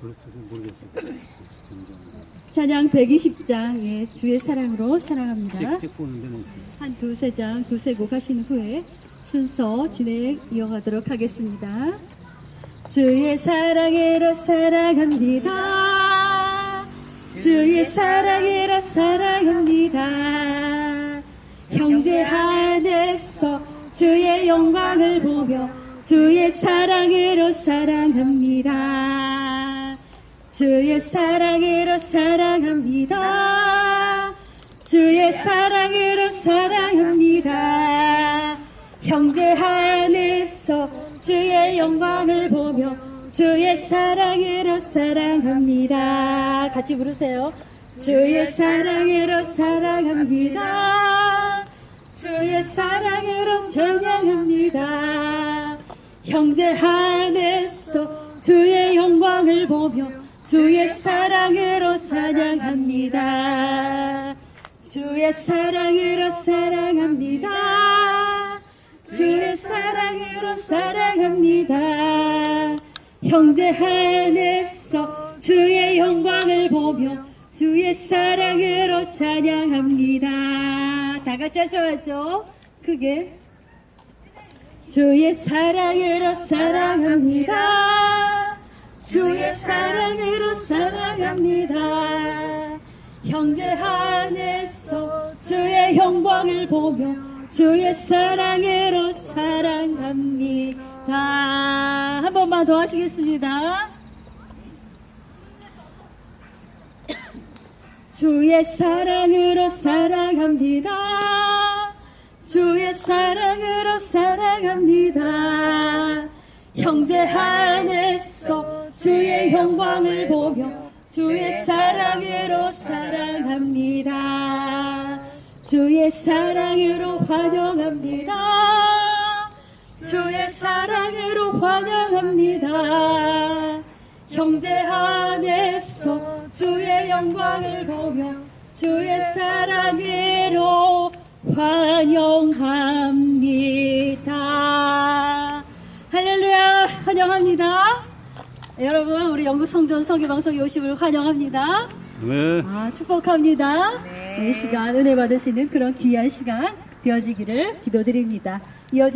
그렇죠. 모르겠어요. 점점 찬양 120장, 예, 주의 사랑으로 사랑합니다. 찍 있어요. 한 두세 장, 두세 곡 하신 후에 순서 진행 이어가도록 하겠습니다. 주의 사랑으로 사랑합니다. 주의 사랑으로 사랑합니다. 영광을 보며 주의 사랑으로 사랑합니다. 주의 사랑으로 사랑합니다. 주의 사랑으로 사랑합니다. 형제 안에서 주의 영광을 보며 주의 사랑으로 사랑합니다. 같이 부르세요. 주의 사랑으로 사랑합니다. 주의 사랑으로 찬양합니다. 형제 안에서 주의 영광을 보며 주의 사랑으로 찬양합니다. 주의 사랑으로 사랑합니다. 주의 사랑으로 사랑합니다. 형제 안에서 주의 영광을 보며 주의 사랑으로 찬양합니다. 다 같이 하셔야죠. 크게. 주의 사랑으로 사랑합니다. 주의 사랑으로 사랑합니다. 형제 안에서 주의 영광을 보며 주의 사랑으로 사랑합니다. 한 번만 더 하시겠습니다. 주의 사랑으로 사랑합니다. 주의 사랑으로 사랑합니다. 형제 안에서 주의 영광을 보며 주의 사랑으로 사랑합니다. 주의 사랑으로 환영합니다. 주의 사랑으로 환영합니다. 형제 영광을 보며 주의 사랑으로 환영합니다. 할렐루야 환영합니다. 여러분 우리 영국 성전 성교방송에 오심을 환영합니다. 네. 아, 축복합니다. 이 시간 은혜 받을 수 있는 그런 귀한 시간 되어지기를 기도드립니다. 이어져